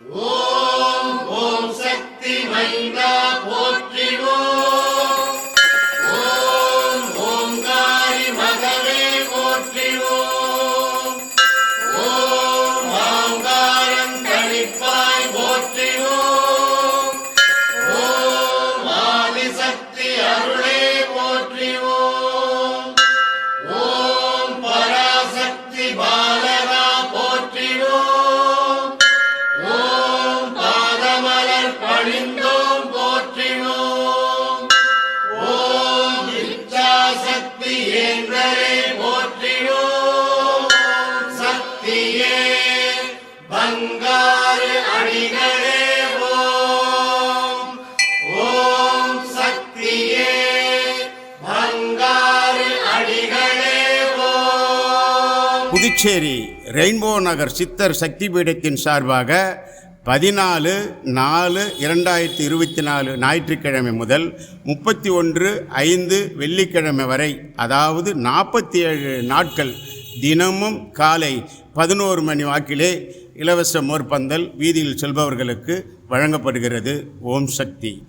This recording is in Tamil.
ஓம் ஓம் சக்தி மைந்தா போற்றிவோம் ஓம் ஓங்காரி மகவே போற்றிவோம் ஓம் ஆங்காரம் கணிப்பாய் போற்றிவோம் ஓம் ஆதிசக்தி பணிந்தோம் போற்றினோம். ஓம் இச்சாசக்தி என்றே போற்றினோம். சக்தியே பங்காறு அடிகளே ஓம் ஓம் சக்தியே பங்காறு அடிகளே ஓம் புதுச்சேரி ரெயின்போ நகர் சித்தர் சக்தி பீடத்தின் சார்பாக பதினாலு நாலு இரண்டாயிரத்தி இருபத்தி நாலு ஞாயிற்றுக்கிழமை முதல் முப்பத்தி ஒன்று ஐந்து வெள்ளிக்கிழமை வரை அதாவது நாற்பத்தி ஏழு நாட்கள் தினமும் காலை பதினோரு மணி வாக்கிலே இலவச மோர்பந்தல் வீதியில் செல்பவர்களுக்கு வழங்கப்படுகிறது. ஓம் சக்தி.